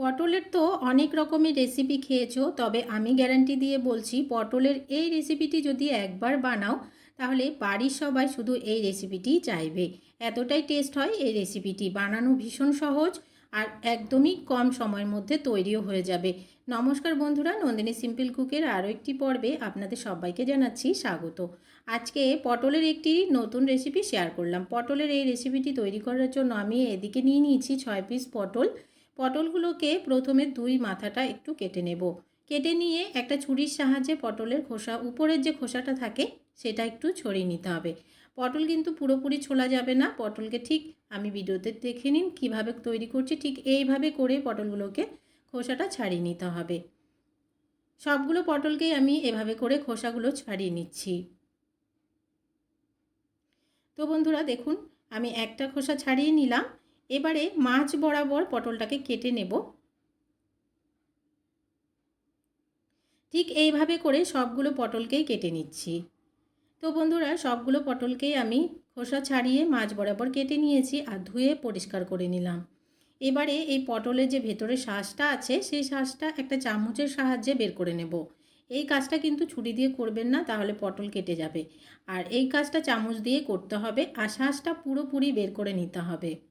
পটলের তো অনেক রকমের রেসিপি খেয়েছো, তবে আমি গ্যারান্টি দিয়ে বলছি পটলের এই রেসিপিটি যদি একবার বানাও, তাহলে বাড়ির সবাই শুধু এই রেসিপিটিই চাইবে। এতটাই টেস্ট হয় এই রেসিপিটি বানানো ভীষণ সহজ আর একদমই কম সময়ের মধ্যে তৈরিও হয়ে যাবে। নমস্কার বন্ধুরা, নন্দিনী সিম্পল কুকের আরও একটি পর্বে আপনাদের সবাইকে জানাচ্ছি স্বাগত। আজকে পটলের একটি নতুন রেসিপি শেয়ার করলাম। পটলের এই রেসিপিটি তৈরি করার জন্য আমি এদিকে নিয়ে নিয়েছি ছয় পিস পটল। পটলগুলোকে প্রথমে দুই মাথাটা একটু কেটে নেব। কেটে নিয়ে একটা ছুরির সাহায্যে পটলের খোসা, উপরের যে খোসাটা থাকে সেটা একটু ছড়িয়ে নিতে হবে। পটল কিন্তু পুরোপুরি ছোলা যাবে না। পটলকে ঠিক আমি ভিডিওতে দেখে নিন, কীভাবে তৈরি করছি। ঠিক এইভাবে করে পটলগুলোকে খোসাটা ছাড়িয়ে নিতে হবে। সবগুলো পটলকেই আমি এভাবে করে খোসাগুলো ছাড়িয়ে নিচ্ছি। তো বন্ধুরা দেখুন, আমি একটা খোসা ছাড়িয়ে নিলাম। এবারে মাছ বরাবর পটলটাকে কেটে নেব। ঠিক এইভাবে করে সবগুলো পটলকেই কেটে নিচ্ছি। তো বন্ধুরা, সবগুলো পটলকেই আমি খোসা ছাড়িয়ে মাছ বরাবর কেটে নিয়েছি আর ধুয়ে পরিষ্কার করে নিলাম। এবারে এই পটলের যে ভেতরে শ্বাসটা আছে, সেই শ্বাসটা একটা চামচের সাহায্যে বের করে নেব। এই কাজটা কিন্তু ছুরি দিয়ে করবেন না, তাহলে পটল কেটে যাবে। আর এই কাজটা চামচ দিয়ে করতে হবে আর শ্বাসটা পুরোপুরি বের করে নিতে হবে।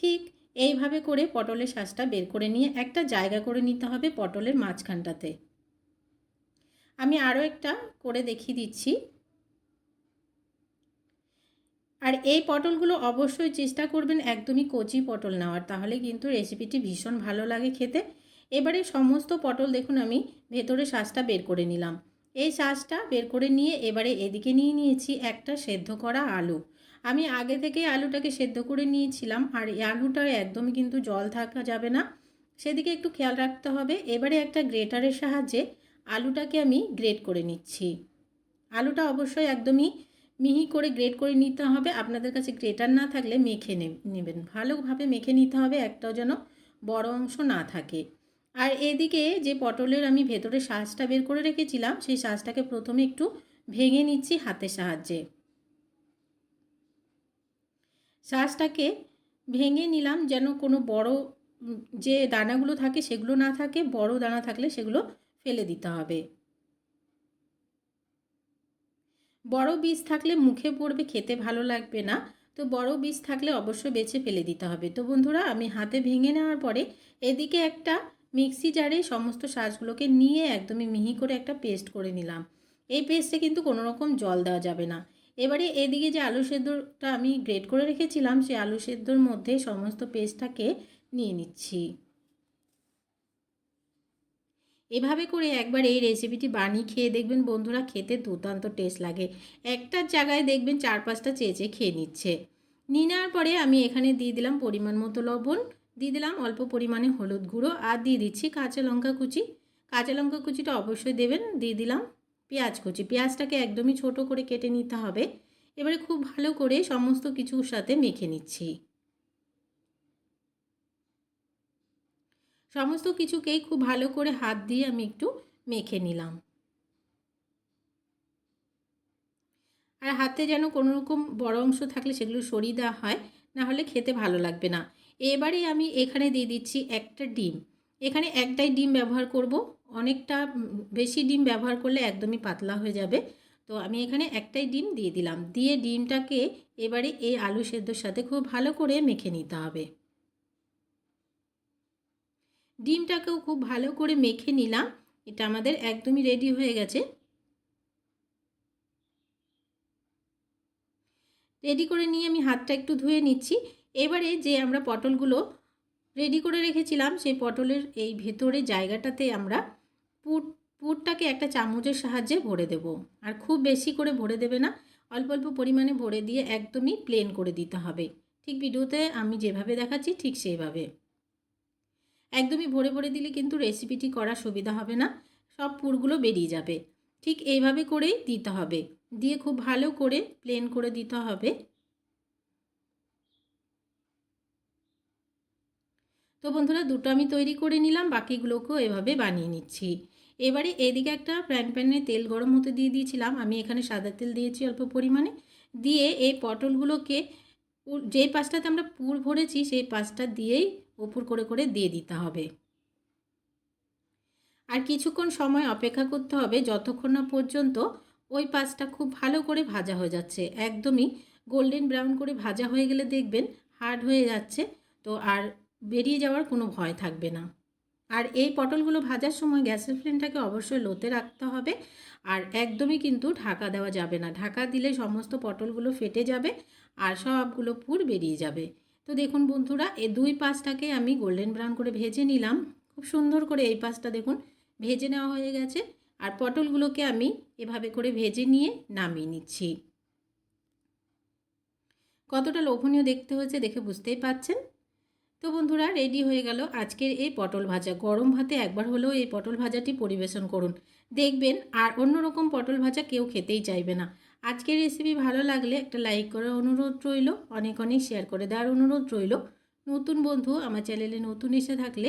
ঠিক এইভাবে করে পটলের শ্বাসটা বের করে নিয়ে একটা জায়গা করে নিতে হবে পটলের মাঝখানটাতে। আমি আরও একটা করে দেখিয়ে দিচ্ছি। আর এই পটলগুলো অবশ্যই চেষ্টা করবেন একদমই কচি পটল নেওয়ার, তাহলে কিন্তু রেসিপিটি ভীষণ ভালো লাগে খেতে। এবারে সমস্ত পটল দেখুন আমি ভেতরে শ্বাসটা বের করে নিলাম। এই শ্বাসটা বের করে নিয়ে এবারে এদিকে নিয়ে নিয়েছি একটা সেদ্ধ করা আলু। আমি আগে থেকে আলুটাকে সেদ্ধ করে নিয়েছিলাম, আর এই আলুটার একদমই কিন্তু জল থাকা যাবে না। সেদিকে একটু খেয়াল রাখতে হবে। এবারে একটা গ্রেটারের সাহায্যে আলুটাকে আমি গ্রেট করে নিচ্ছি। আলুটা অবশ্যই একদমই মিহি করে গ্রেট করে নিতে হবে। আপনাদের কাছে গ্রেটার না থাকলে মেখে নেবেন। ভালোভাবে মেখে নিতে হবে, একটাও যেন বড় অংশ না থাকে। আর এদিকে যে পটলের আমি ভেতরে শাঁসটা বের করে রেখেছিলাম, সেই শ্বাসটাকে প্রথমে একটু ভেঙে নিচ্ছি হাতের সাহায্যে। শ্বাসটাকে ভেঙে নিলাম যেন কোনো বড় যে দানাগুলো থাকে সেগুলো না থাকে, বড় দানা থাকলে সেগুলো ফেলে দিতে হবে। বড় বীজ থাকলে মুখে পড়বে, খেতে ভালো লাগবে না। তো বড় বীজ থাকলে অবশ্যই বেছে ফেলে দিতে হবে। তো বন্ধুরা, আমি হাতে ভেঙে নেওয়ার পরে এদিকে একটা মিক্সি জারে সমস্ত শাঁসগুলোকে নিয়ে একদমই মিহি করে একটা পেস্ট করে নিলাম। এই পেস্টে কিন্তু কোনো রকম জল দেওয়া যাবে না। এবারে এদিকে যে আলু সেদ্ধটা আমি গ্রেট করে রেখেছিলাম, সেই আলু সেদ্ধর মধ্যে সমস্ত পেস্টটাকে নিয়ে নিচ্ছি। এভাবে করে একবার এই রেসিপিটি বানিয়ে খেয়ে দেখবেন বন্ধুরা, খেতে দুর্দান্ত টেস্ট লাগে। একটার জায়গায় দেখবেন চার পাঁচটা চেঁচে খেয়ে নিচ্ছে। নিয়ে নেওয়ার পরে আমি এখানে দিয়ে দিলাম পরিমাণ মতো লবণ, দিয়ে দিলাম অল্প পরিমাণে হলুদ গুঁড়ো, আর দিয়ে দিচ্ছি কাঁচা লঙ্কা কুচি। কাঁচা লঙ্কা কুচিটা অবশ্যই দেবেন, দিয়ে দিলাম পেঁয়াজ কুচি। পেঁয়াজটাকে একদমই ছোট করে কেটে নিতে হবে। এবারে খুব ভালো করে সমস্ত কিছুর সাথে মেখে নিচ্ছি। সমস্ত কিছুকেই খুব ভালো করে হাত দিয়ে আমি একটু মেখে নিলাম। আর হাতে যেন কোনো রকম বড় অংশ থাকলে সেগুলো সরিয়ে দেওয়া হয়, না হলে খেতে ভালো লাগবে না। এবারে আমি এখানে দিয়ে দিচ্ছি একটা ডিম। এখানে একটাই ডিম ব্যবহার করব। অনেকটা বেশি ডিম ব্যবহার করলে একদমই পাতলা হয়ে যাবে। তো আমি এখানে একটাই ডিম দিয়ে দিলাম। দিয়ে ডিমটাকে এবারে এই আলু সেদ্ধর সাথে খুব ভালো করে মেখে নিতে হবে। ডিমটাকেও খুব ভালো করে মেখে নিলাম। এটা আমাদের একদমই রেডি হয়ে গেছে। রেডি করে নিয়ে আমি হাতটা একটু ধুয়ে নিচ্ছি। এবারে যে আমরা পটলগুলো রেডি করে রেখেছিলাম, সেই পটলের এই ভেতরে জায়গাটাতে আমরা পুট পুরটাকে একটা চামচের সাহায্যে ভরে দেব। আর খুব বেশি করে ভরে দেবে না, অল্প অল্প পরিমাণে ভরে দিয়ে একদমই প্লেন করে দিতে হবে। ঠিক ভিডিওতে আমি যেভাবে দেখাচ্ছি ঠিক সেইভাবে। একদমই ভরে ভরে দিলে কিন্তু রেসিপিটি করা সুবিধা হবে না, সব পুরগুলো বেরিয়ে যাবে। ঠিক এইভাবে করেই দিতে হবে। দিয়ে খুব ভালো করে প্লেন করে দিতে হবে। তো বন্ধুরা, দুটো আমি তৈরি করে নিলাম, বাকিগুলোকেও এভাবে বানিয়ে নিচ্ছি। এবারে এদিকে একটা প্যান প্যানে তেল গরম হতে দিয়ে দিয়েছিলাম। আমি এখানে সাদা তেল দিয়েছি অল্প পরিমাণে। দিয়ে এই পটলগুলোকে যেই পাশটাতে আমরা পুর ভরেছি, সেই পাশটা দিয়েই উপর করে করে দিয়ে দিতে হবে। আর কিছুক্ষণ সময় অপেক্ষা করতে হবে, যতক্ষণ না পর্যন্ত ওই পাশটা খুব ভালো করে ভাজা হয়ে যাচ্ছে। একদমই গোল্ডেন ব্রাউন করে ভাজা হয়ে গেলে দেখবেন হার্ড হয়ে যাচ্ছে। তো আর বেরিয়ে যাওয়ার কোনো ভয় থাকবে না। আর এই পটলগুলো ভাজার সময় গ্যাসের ফ্লেমটাকে অবশ্যই লোতে রাখতে হবে। আর একদমই কিন্তু ঢাকা দেওয়া যাবে না। ঢাকা দিলে সমস্ত পটলগুলো ফেটে যাবে আর সবগুলো পুর বেরিয়ে যাবে। তো দেখুন বন্ধুরা, এই দুই পাশটাকে আমি গোল্ডেন ব্রাউন করে ভেজে নিলাম। খুব সুন্দর করে এই পাশটা দেখুন ভেজে নেওয়া হয়ে গেছে। আর পটলগুলোকে আমি এভাবে করে ভেজে নিয়ে নামিয়ে নিচ্ছি। কতটা লোভনীয় দেখতে হয়েছে দেখে বুঝতেই পাচ্ছেন তো বন্ধুরা রেডি হয়ে গেল আজকের এই পটল ভাজা। গরম ভাতে একবার হলেও এই পটল ভাজাটি পরিবেশন করুন। দেখবেন আর অন্যরকম পটল ভাজা কেউ খেতেই চাইবে না। আজকের রেসিপি ভালো লাগলে একটা লাইক করার অনুরোধ রইল, অনেক অনেক শেয়ার করে দেওয়ার অনুরোধ রইল। নতুন বন্ধু, আমার চ্যানেলে নতুন এসে থাকলে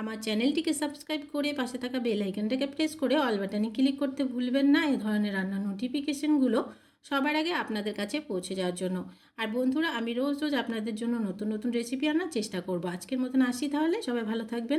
আমার চ্যানেলটিকে সাবস্ক্রাইব করে পাশে থাকা বেল আইকনটাকে প্রেস করে অল বাটনে ক্লিক করতে ভুলবেন না। এ ধরনের রান্নার নোটিফিকেশনগুলো সবার আগে আপনাদের কাছে পৌঁছে যাওয়ার জন্য। আর বন্ধুরা, আমি রোজ রোজ আপনাদের জন্য নতুন নতুন রেসিপি আনার চেষ্টা করব। আজকের মতন আসি তাহলে। সবাই ভালো থাকবেন।